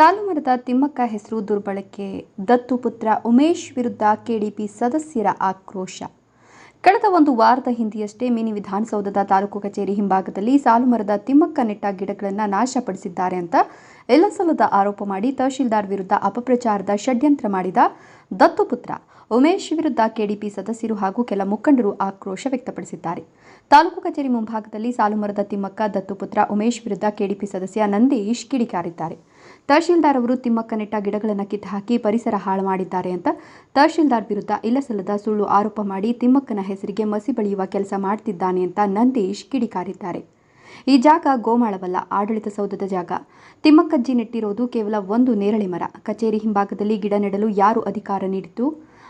ಸಾಲುಮರದ ತಿಮ್ಮಕ್ಕ ಹೆಸರು ದುರ್ಬಳಕೆ. ದತ್ತು ಪುತ್ರ ಉಮೇಶ್ ವಿರುದ್ಧ ಕೆಡಿಪಿ ಸದಸ್ಯರ ಆಕ್ರೋಶ. ಕಳೆದ ಒಂದು ವಾರದ ಹಿಂದೆಯಷ್ಟೇ ಮಿನಿ ವಿಧಾನಸೌಧದ ತಾಲೂಕು ಕಚೇರಿ ಹಿಂಭಾಗದಲ್ಲಿ ಸಾಲುಮರದ ತಿಮ್ಮಕ್ಕ ನೆಟ್ಟ ಗಿಡಗಳನ್ನು ನಾಶಪಡಿಸಿದ್ದಾರೆ ಅಂತ ಎಲ್ಲಸಲದ ಆರೋಪ ಮಾಡಿ ತಹಶೀಲ್ದಾರ್ ವಿರುದ್ಧ ಅಪಪ್ರಚಾರದ ಷಡ್ಯಂತ್ರ ಮಾಡಿದ ದತ್ತುಪುತ್ರ ಉಮೇಶ್ ವಿರುದ್ಧ ಕೆಡಿಪಿ ಸದಸ್ಯರು ಹಾಗೂ ಕೆಲ ಮುಖಂಡರು ಆಕ್ರೋಶ ವ್ಯಕ್ತಪಡಿಸಿದ್ದಾರೆ. ತಾಲೂಕು ಕಚೇರಿ ಮುಂಭಾಗದಲ್ಲಿ ಸಾಲುಮರದ ತಿಮ್ಮಕ್ಕ ದತ್ತುಪುತ್ರ ಉಮೇಶ್ ವಿರುದ್ಧ ಕೆಡಿಪಿ ಸದಸ್ಯ ನಂದೀಶ್ ಕಿಡಿಕಾರಿದ್ದಾರೆ ತಹಶೀಲ್ದಾರ್ ಅವರು ತಿಮ್ಮಕ್ಕ ನೆಟ್ಟ ಗಿಡಗಳನ್ನು ಕಿತ್ತುಹಾಕಿ ಪರಿಸರ ಹಾಳು ಮಾಡಿದ್ದಾರೆ ಅಂತ ತಹಶೀಲ್ದಾರ್ ವಿರುದ್ಧ ಇಲ್ಲಸಲ್ಲದ ಸುಳ್ಳು ಆರೋಪ ಮಾಡಿ ತಿಮ್ಮಕ್ಕನ ಹೆಸರಿಗೆ ಮಸಿ ಬಳಿಯುವ ಕೆಲಸ ಮಾಡ್ತಿದ್ದಾನೆ ಅಂತ ನಂದೀಶ್ ಕಿಡಿಕಾರಿದ್ದಾರೆ. ಈ ಜಾಗ ಗೋಮಾಳವಲ್ಲ, ಆಡಳಿತ ಸೌಧದ ಜಾಗ. ತಿಮ್ಮಕ್ಕಜ್ಜಿ ನೆಟ್ಟಿರೋದು ಕೇವಲ ಒಂದು ನೇರಳೆ ಮರ. ಕಚೇರಿ ಹಿಂಭಾಗದಲ್ಲಿ ಗಿಡ ನೆಡಲು ಯಾರು ಅಧಿಕಾರ ನೀಡಿತು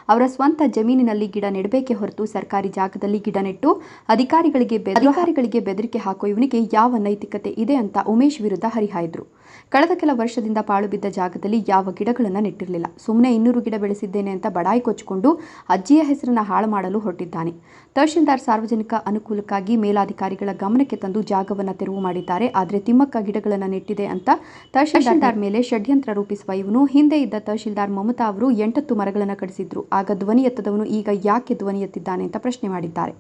ಅವರ ಸ್ವಂತ ಜಮೀನಿನಲ್ಲಿ ಗಿಡ ನೆಡಬೇಕೆ ಹೊರತು ಸರ್ಕಾರಿ ಜಾಗದಲ್ಲಿ ಗಿಡ ನೆಟ್ಟು ಅಧಿಕಾರಿಗಳಿಗೆ ಅಧಿಕಾರಿಗಳಿಗೆ ಬೆದರಿಕೆ ಹಾಕೋ ಇವನಿಗೆ ಯಾವ ನೈತಿಕತೆ ಇದೆ ಅಂತ ಉಮೇಶ್ ವಿರುದ್ಧ ಹರಿಹಾಯ್ದ್ರು. ಕಳೆದ ಕೆಲ ವರ್ಷದಿಂದ ಪಾಳು ಬಿದ್ದ ಜಾಗದಲ್ಲಿ ಯಾವ ಗಿಡಗಳನ್ನು ನೆಟ್ಟಿರಲಿಲ್ಲ. ಸುಮ್ಮನೆ ಇನ್ನೂರು ಗಿಡ ಬೆಳೆಸಿದ್ದೇನೆ ಅಂತ ಬಡಾಯಿ ಕೊಚ್ಚಿಕೊಂಡು ಅಜ್ಜಿಯ ಹೆಸರನ್ನು ಹಾಳು ಮಾಡಲು ಹೊರಟಿದ್ದಾನೆ. ತಹಶೀಲ್ದಾರ್ ಸಾರ್ವಜನಿಕ ಅನುಕೂಲಕ್ಕಾಗಿ ಮೇಲಾಧಿಕಾರಿಗಳ ಗಮನಕ್ಕೆ ತಂದು ಜಾಗವನ್ನು ತೆರವು ಮಾಡಿದ್ದಾರೆ. ಆದರೆ ತಿಮ್ಮಕ್ಕ ಗಿಡಗಳನ್ನು ನೆಟ್ಟಿದೆ ಅಂತ ತಹಶೀಲ್ದಾರ್ ಮೇಲೆ ಷಡ್ಯಂತ್ರ ರೂಪಿಸುವ ಇವನು. ಹಿಂದೆ ಇದ್ದ ತಹಶೀಲ್ದಾರ್ ಮಮತಾ ಅವರು ಎಂಟತ್ತು ಮರಗಳನ್ನು ಕಡಿಸಿದ್ರು. ಆಗ ಧ್ವನಿ ಎತ್ತದವನು ಈಗ ಯಾಕೆ ಧ್ವನಿ ಎತ್ತಿದ್ದಾನೆ ಅಂತ ಪ್ರಶ್ನೆ ಮಾಡಿದ್ದಾರೆ.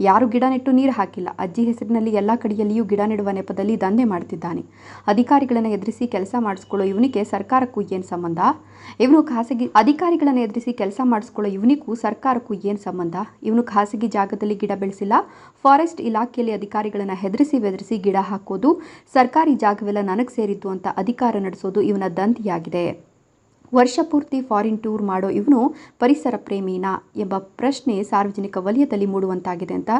ಯಾರು ಗಿಡ ನೆಟ್ಟು ನೀರು ಹಾಕಿಲ್ಲ. ಅಜ್ಜಿ ಹೆಸರಿನಲ್ಲಿ ಎಲ್ಲ ಕಡೆಯಲ್ಲಿಯೂ ಗಿಡ ನೆಡುವ ನೆಪದಲ್ಲಿ ದಂಧೆ ಮಾಡ್ತಿದ್ದಾನೆ ಅಧಿಕಾರಿಗಳನ್ನು ಎದುರಿಸಿ ಕೆಲಸ ಮಾಡಿಸ್ಕೊಳ್ಳೋ ಇವನಿಗೆ ಸರ್ಕಾರಕ್ಕೂ ಏನು ಸಂಬಂಧ? ಇವನು ಖಾಸಗಿ ಅಧಿಕಾರಿಗಳನ್ನು ಎದುರಿಸಿ ಕೆಲಸ ಮಾಡಿಸ್ಕೊಳ್ಳೋ ಇವನಿಗೂ ಸರ್ಕಾರಕ್ಕೂ ಏನು ಸಂಬಂಧ? ಇವನು ಖಾಸಗಿ ಜಾಗದಲ್ಲಿ ಗಿಡ ಬೆಳೆಸಿಲ್ಲ. ಫಾರೆಸ್ಟ್ ಇಲಾಖೆಯಲ್ಲಿ ಅಧಿಕಾರಿಗಳನ್ನು ಹೆದರಿಸಿ ಬೆದರಿಸಿ ಗಿಡ ಹಾಕೋದು ಸರ್ಕಾರಿ ಜಾಗವೆಲ್ಲ ನನಗೆ ಸೇರಿದ್ದು ಅಂತ ಅಧಿಕಾರ ನಡೆಸೋದು ಇವನ ದಂಧೆಯಾಗಿದೆ. ವರ್ಷ ಪೂರ್ತಿ ಫಾರಿನ್ ಟೂರ್ ಮಾಡೋ ಇವನು ಪರಿಸರ ಪ್ರೇಮಿನಾ ಎಂಬ ಪ್ರಶ್ನೆ ಸಾರ್ವಜನಿಕ ವಲಯದಲ್ಲಿ ಮೂಡುವಂತಾಗಿದೆ ಅಂತ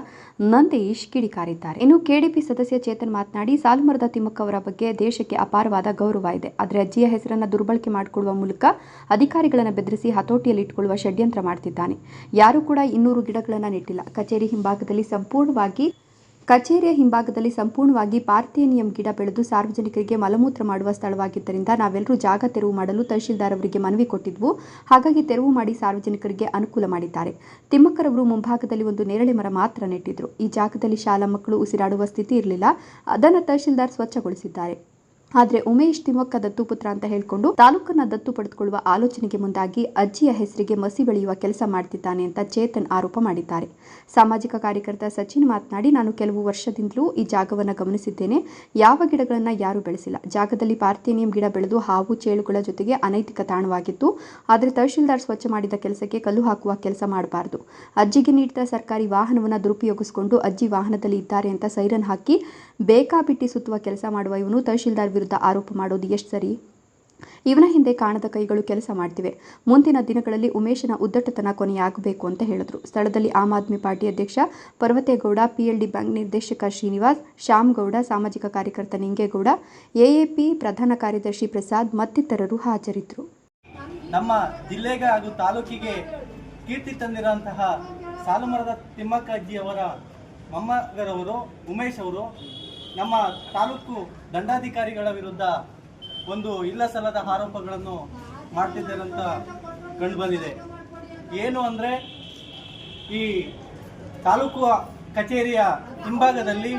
ನಂದೀಶ್ ಕಿಡಿಕಾರಿದ್ದಾರೆ. ಇನ್ನು ಕೆಡಿಪಿ ಸದಸ್ಯ ಚೇತನ್ ಮಾತನಾಡಿ, ಸಾಲುಮರದ ತಿಮ್ಮಕ್ಕ ಅವರ ಬಗ್ಗೆ ದೇಶಕ್ಕೆ ಅಪಾರವಾದ ಗೌರವ ಇದೆ. ಆದರೆ ಅಜ್ಜಿಯ ಹೆಸರನ್ನು ದುರ್ಬಳಕೆ ಮಾಡಿಕೊಳ್ಳುವ ಮೂಲಕ ಅಧಿಕಾರಿಗಳನ್ನು ಬೆದರಿಸಿ ಹತೋಟಿಯಲ್ಲಿ ಇಟ್ಕೊಳ್ಳುವ ಷಡ್ಯಂತ್ರ ಮಾಡ್ತಿದ್ದಾನೆ. ಯಾರೂ ಕೂಡ ಇನ್ನೂರು ಗಿಡಗಳನ್ನು ನೆಟ್ಟಿಲ್ಲ. ಕಚೇರಿ ಹಿಂಭಾಗದಲ್ಲಿ ಸಂಪೂರ್ಣವಾಗಿ ಕಚೇರಿಯ ಹಿಂಭಾಗದಲ್ಲಿ ಸಂಪೂರ್ಣವಾಗಿ ಪಾರ್ಥೇನಿಯಂ ಗಿಡ ಬೆಳೆದು ಸಾರ್ವಜನಿಕರಿಗೆ ಮಲಮೂತ್ರ ಮಾಡುವ ಸ್ಥಳವಾಗಿದ್ದರಿಂದ ನಾವೆಲ್ಲರೂ ಜಾಗ ತೆರವು ಮಾಡಲು ತಹಶೀಲ್ದಾರ್ ಅವರಿಗೆ ಮನವಿ ಕೊಟ್ಟಿದ್ವು. ಹಾಗಾಗಿ ತೆರವು ಮಾಡಿ ಸಾರ್ವಜನಿಕರಿಗೆ ಅನುಕೂಲ ಮಾಡಿದ್ದಾರೆ. ತಿಮ್ಮಕ್ಕರವರು ಮುಂಭಾಗದಲ್ಲಿ ಒಂದು ನೇರಳೆ ಮರ ಮಾತ್ರ ನೆಟ್ಟಿದ್ರು. ಈ ಜಾಗದಲ್ಲಿ ಶಾಲಾ ಮಕ್ಕಳು ಉಸಿರಾಡುವ ಸ್ಥಿತಿ ಇರಲಿಲ್ಲ. ಅದನ್ನು ತಹಶೀಲ್ದಾರ್ ಸ್ವಚ್ಛಗೊಳಿಸಿದ್ದಾರೆ. ಆದರೆ ಉಮೇಶ್ ತಿಮ್ಮಕ್ಕ ದತ್ತುಪುತ್ರ ಅಂತ ಹೇಳಿಕೊಂಡು ತಾಲೂಕನ್ನ ದತ್ತು ಪಡೆದುಕೊಳ್ಳುವ ಆಲೋಚನೆಗೆ ಮುಂದಾಗಿ ಅಜ್ಜಿಯ ಹೆಸರಿಗೆ ಮಸಿ ಬೆಳೆಯುವ ಕೆಲಸ ಮಾಡ್ತಿದ್ದಾನೆ ಅಂತ ಚೇತನ್ ಆರೋಪ ಮಾಡಿದ್ದಾರೆ. ಸಾಮಾಜಿಕ ಕಾರ್ಯಕರ್ತ ಸಚಿನ್ ಮಾತನಾಡಿ, ನಾನು ಕೆಲವು ವರ್ಷದಿಂದಲೂ ಈ ಜಾಗವನ್ನು ಗಮನಿಸಿದ್ದೇನೆ. ಯಾವ ಗಿಡಗಳನ್ನು ಯಾರೂ ಬೆಳೆಸಿಲ್ಲ. ಜಾಗದಲ್ಲಿ ಪಾರ್ಥೇನಿಯಂ ಗಿಡ ಬೆಳೆದು ಹಾವು, ಚೇಳುಗಳ ಜೊತೆಗೆ ಅನೈತಿಕ ತಾಣವಾಗಿತ್ತು. ಆದರೆ ತಹಶೀಲ್ದಾರ್ ಸ್ವಚ್ಛ ಮಾಡಿದ ಕೆಲಸಕ್ಕೆ ಕಲ್ಲು ಹಾಕುವ ಕೆಲಸ ಮಾಡಬಾರದು. ಅಜ್ಜಿಗೆ ನೀಡಿದ ಸರ್ಕಾರಿ ವಾಹನವನ್ನು ದುರುಪಯೋಗಿಸಿಕೊಂಡು ಅಜ್ಜಿ ವಾಹನದಲ್ಲಿ ಇದ್ದಾರೆ ಅಂತ ಸೈರನ್ ಹಾಕಿ ಬೇಕಾಬಿಟ್ಟಿ ಸುತ್ತುವ ಕೆಲಸ ಮಾಡುವ ಇವನು ತಹಶೀಲ್ದಾರ್ ವಿರುದ್ಧ ಆರೋಪ ಮಾಡೋದು ಎಷ್ಟು ಸರಿ? ಇವನ ಹಿಂದೆ ಕಾಣದ ಕೈಗಳು ಕೆಲಸ ಮಾಡ್ತಿವೆ. ಮುಂದಿನ ದಿನಗಳಲ್ಲಿ ಉಮೇಶನ ಉದ್ದಟತನ ಕೊನೆಯಾಗಬೇಕು ಅಂತ ಹೇಳಿದ್ರು. ಸ್ಥಳದಲ್ಲಿ ಆಮ್ ಆದ್ಮಿ ಪಾರ್ಟಿ ಅಧ್ಯಕ್ಷ ಪರ್ವತೇಗೌಡ, ಪಿಎಲ್ಡಿ ಬ್ಯಾಂಕ್ ನಿರ್ದೇಶಕ ಶ್ರೀನಿವಾಸ್, ಶ್ಯಾಮ್ಗೌಡ, ಸಾಮಾಜಿಕ ಕಾರ್ಯಕರ್ತ ನಿಂಗೇಗೌಡ, ಎಎಪಿ ಪ್ರಧಾನ ಕಾರ್ಯದರ್ಶಿ ಪ್ರಸಾದ್ ಮತ್ತಿತರರು ಹಾಜರಿದ್ದರು ನಮ್ಮ ಜಿಲ್ಲೆಗೆ ಹಾಗೂ ತಾಲೂಕಿಗೆ ಕೀರ್ತಿ ತಂದಿರುವಂತಹ ಸಾಲುಮರದ ತಿಮ್ಮಕ್ಕ ಅಜ್ಜಿಯವರ ಮೊಮ್ಮಗರವರು, ಉಮೇಶ್ ಅವರು ನಮ್ಮ ತಾಲೂಕು ದಂಡಾಧಿಕಾರಿಗಳ ವಿರುದ್ಧ ಒಂದು ಇಲ್ಲ ಸಲ್ಲದ ಆರೋಪಗಳನ್ನು ಮಾಡ್ತಿದ್ದಾರೆ ಅಂತ ಕಂಡುಬಂದಿದೆ ಏನು ಅಂದರೆ, ಈ ತಾಲೂಕು ಕಚೇರಿಯ ಹಿಂಭಾಗದಲ್ಲಿ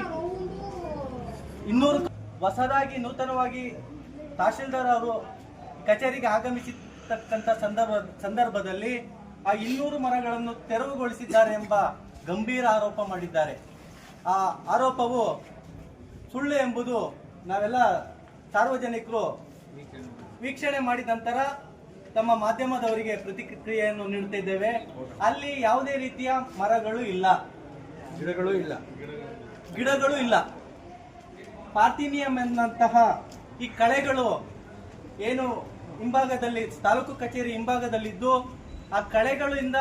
ಇನ್ನೂರು ಹೊಸದಾಗಿ ನೂತನವಾಗಿ ತಹಶೀಲ್ದಾರ್ ಅವರು ಕಚೇರಿಗೆ ಆಗಮಿಸಿರ್ತಕ್ಕಂಥ ಸಂದರ್ಭ, ಸಂದರ್ಭದಲ್ಲಿ ಆ ಇನ್ನೂರು ಮರಗಳನ್ನು ತೆರವುಗೊಳಿಸಿದ್ದಾರೆ ಎಂಬ ಗಂಭೀರ ಆರೋಪ ಮಾಡಿದ್ದಾರೆ. ಆ ಆರೋಪವು ಸುಳ್ಳು ಎಂಬುದು ನಾವೆಲ್ಲ ಸಾರ್ವಜನಿಕರು ವೀಕ್ಷಣೆ ಮಾಡಿದ ನಂತರ ತಮ್ಮ ಮಾಧ್ಯಮದವರಿಗೆ ಪ್ರತಿಕ್ರಿಯೆಯನ್ನು ನೀಡುತ್ತಿದ್ದೇವೆ ಅಲ್ಲಿ ಯಾವುದೇ ರೀತಿಯ ಮರಗಳು ಇಲ್ಲ. ಗಿಡಗಳು ಇಲ್ಲ. ಗಿಡಗಳು ಇಲ್ಲ. ಪಾರ್ಥಿನಿಯಂ ಎನ್ನುವಂತಹ ಈ ಕಳೆಗಳು ಏನು ಹಿಂಭಾಗದಲ್ಲಿ ತಾಲೂಕು ಕಚೇರಿ ಹಿಂಭಾಗದಲ್ಲಿದ್ದು ಆ ಕಳೆಗಳಿಂದ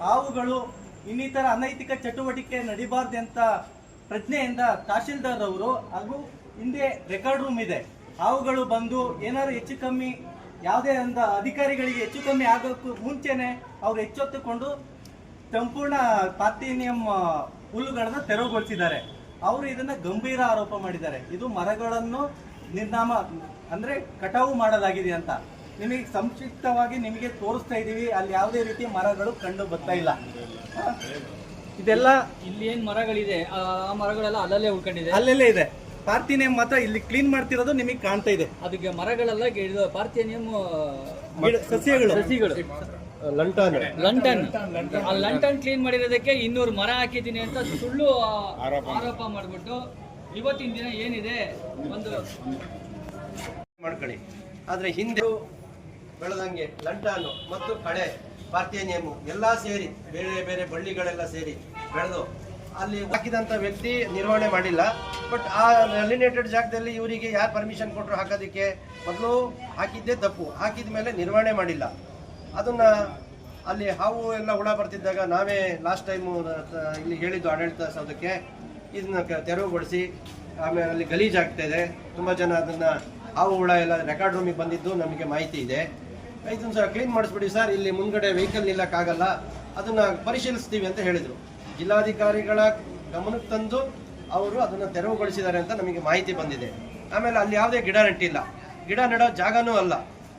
ಹಾವುಗಳು ಇನ್ನಿತರ ಅನೈತಿಕ ಚಟುವಟಿಕೆ ನಡಿಬಾರ್ದು ಅಂತ ಪ್ರಜ್ಞೆಯಿಂದ ತಹಶೀಲ್ದಾರ್ ಅವರು ಹಾಗೂ ಹಿಂದೆ ರೆಕಾರ್ಡ್ ರೂಮ್ ಇದೆ. ಹಾವುಗಳು ಬಂದು ಏನಾದ್ರು ಹೆಚ್ಚು ಕಮ್ಮಿ, ಯಾವುದೇ ಒಂದು ಅಧಿಕಾರಿಗಳಿಗೆ ಹೆಚ್ಚು ಕಮ್ಮಿ ಆಗೋಕ್ಕೂ ಮುಂಚೆನೆ ಅವ್ರು ಎಚ್ಚೆತ್ತುಕೊಂಡು ಸಂಪೂರ್ಣ ಪಾತಿನಿಯಂ ಹುಲ್ಲುಗಳನ್ನ ತೆರವುಗೊಳಿಸಿದ್ದಾರೆ. ಅವರು ಇದನ್ನ ಗಂಭೀರ ಆರೋಪ ಮಾಡಿದ್ದಾರೆ. ಇದು ಮರಗಳನ್ನು ನಿರ್ನಾಮ, ಅಂದ್ರೆ ಕಟಾವು ಮಾಡಲಾಗಿದೆ ಅಂತ. ನಿಮಗೆ ಸಂಕ್ಷಿಪ್ತವಾಗಿ ನಿಮಗೆ ತೋರಿಸ್ತಾ ಇದ್ದೀವಿ ಅಲ್ಲಿ ಯಾವುದೇ ರೀತಿ ಮರಗಳು ಕಂಡು ಬರ್ತಾ ಇಲ್ಲ. ಇದೆಲ್ಲ ಇಲ್ಲಿ ಏನ್ ಮರಗಳಿದೆ? ಆ ಆ ಮರಗಳೆಲ್ಲ ಅಲ್ಲಲ್ಲೇ ಉಳ್ಕೊಂಡಿದೆ. ಅಲ್ಲಲ್ಲೇ ಇದೆ. ಪಾರ್ಥಿನಿಯಂ ಮಾತ್ರ ಇಲ್ಲಿ ಕ್ಲೀನ್ ಮಾಡ್ತಿರೋದು ನಿಮಗೆ ಕಾಣ್ತಾ ಇದೆ. ಅದಕ್ಕೆ ಮರಗಳೆಲ್ಲ ಇದು ಪಾರ್ಥೇನಿಯಂ ಗಿಡ- ಸಸ್ಯಗಳು ಸಸಿಗಳು. ಲಂಟಾನ್. ಲಂಟನ್. ಆ ಲಂಟನ್ ಕ್ಲೀನ್ ಮಾಡಿರೋದಕ್ಕೆ ಇನ್ನೂರು ಮರ ಹಾಕಿದ್ದೀನಿ ಅಂತ ಸುಳ್ಳು ಆ, ಆರೋಪ ಮಾಡಿಬಿಟ್ಟು ಇವತ್ತಿನ ದಿನ ಏನಿದೆ? ಒಂದು ಮಾಡ್ಕೊಳ್ಳಿ. ಆದ್ರೆ ಹಿಂದೆ ಬೆಳೆದಂಗೆ ಲಂಟಾನು ಮತ್ತು ಕಳೆ. ಪಾರ್ಥೇನಿಯಮು ಎಲ್ಲ ಸೇರಿ, ಬೇರೆ ಬೇರೆ ಬಳ್ಳಿಗಳೆಲ್ಲ ಸೇರಿ ಬೆಳೆದು ಅಲ್ಲಿ ಹಾಕಿದಂಥ ವ್ಯಕ್ತಿ ನಿರ್ವಹಣೆ ಮಾಡಿಲ್ಲ. ಬಟ್ ಆ ಅಲಿನೇಟೆಡ್ ಜಾಗದಲ್ಲಿ ಇವರಿಗೆ ಯಾರು ಪರ್ಮಿಷನ್ ಕೊಟ್ಟರು ಹಾಕೋದಕ್ಕೆ? ಮೊದಲು ಹಾಕಿದ್ದೇ ತಪ್ಪು. ಹಾಕಿದ ಮೇಲೆ ನಿರ್ವಹಣೆ ಮಾಡಿಲ್ಲ. ಅದನ್ನು ಅಲ್ಲಿ ಹಾವು ಎಲ್ಲ ಹುಳ ಬರ್ತಿದ್ದಾಗ ನಾವೇ ಲಾಸ್ಟ್ ಟೈಮು ಇಲ್ಲಿ ಹೇಳಿದ್ದು ಆಡಳಿತ ಸೌಧಕ್ಕೆ ಇದನ್ನ ತೆರವುಗೊಳಿಸಿ, ಆಮೇಲೆ ಅಲ್ಲಿ ಗಲೀಜಾಗ್ತಾ ಇದೆ. ತುಂಬ ಜನ ಅದನ್ನು ಹಾವು ಹುಳ ಎಲ್ಲ ರೆಕಾರ್ಡ್ ರೂಮಿಗೆ ಬಂದಿದ್ದು ನಮಗೆ ಮಾಹಿತಿ ಇದೆ. ಇದನ್ನ ಸರ್ ಕ್ಲೀನ್ ಮಾಡಿಸ್ಬಿಡಿ ಸರ್ ಇಲ್ಲಿ ಮುಂದ್ಗಡೆ ವೆಹಿಕಲ್ ನಿಲ್ಲಕ್ಕಾಗಲ್ಲ. ಅದನ್ನ ಪರಿಶೀಲಿಸ್ತೀವಿ ಅಂತ ಹೇಳಿದರು. ಜಿಲ್ಲಾಧಿಕಾರಿಗಳ ಗಮನಕ್ಕೆ ತಂದು ಅವರು ಅದನ್ನ ತೆರವುಗೊಳಿಸಿದ್ದಾರೆ ಅಂತ ನಮಗೆ ಮಾಹಿತಿ ಬಂದಿದೆ. ಆಮೇಲೆ ಅಲ್ಲಿ ಯಾವುದೇ ಗಿಡ ನೆಟ್ಟಿಲ್ಲ. ಗಿಡ ನೆಡೋ ಜಾಗನೂ ಅಲ್ಲ.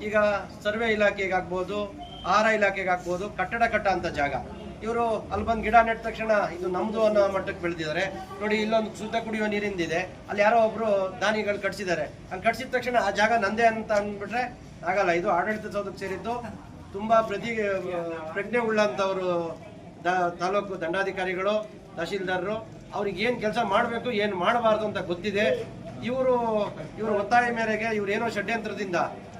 ಈಗ ಸರ್ವೆ ಇಲಾಖೆಗಾಗ್ಬೋದು ಆಹಾರ ಇಲಾಖೆಗಾಗ್ಬೋದು ಕಟ್ಟಡ ಕಟ್ಟ ಅಂತ ಜಾಗ. ಇವರು ಅಲ್ಲಿ ಬಂದು ಗಿಡ ನೆಟ್ಟ ತಕ್ಷಣ ಇದು ನಮ್ದು ಅನ್ನೋ ಮಟ್ಟಕ್ಕೆ ಬೆಳೆದಿದ್ದಾರೆ. ನೋಡಿ, ಇಲ್ಲೊಂದು ಶುದ್ಧ ಕುಡಿಯುವ ನೀರಿಂದಿದೆ. ಅಲ್ಲಿ ಯಾರೋ ಒಬ್ರು ದಾನಿಗಳು ಕಟ್ಸಿದ್ದಾರೆ. ಹಂಗೆ ಕಟ್ಸಿದ ತಕ್ಷಣ ಆ ಜಾಗ ನಂದೇ ಅಂತ ಅಂದ್ಬಿಟ್ರೆ ಆಗಲ್ಲ. ಇದು ಆಡಳಿತ ಸೌಧಕ್ಕೆ ಸೇರಿದ್ದು ತುಂಬಾ ಪ್ರತಿ ಪ್ರಜ್ಞೆ ಉಳ್ಳಂತವರು ದ- ತಾಲೂಕು ದಂಡಾಧಿಕಾರಿಗಳು, ತಹಶೀಲ್ದಾರರು. ಅವ್ರಿಗೆ ಏನು ಕೆಲಸ ಮಾಡಬೇಕು, ಏನು ಮಾಡಬಾರ್ದು ಅಂತ ಗೊತ್ತಿದೆ. ಇವರು ಇವರು ಒತ್ತಾಯ ಮೇರೆಗೆ ಇವ್ರು ಏನೋ ಷಡ್ಯಂತ್ರದಿಂದ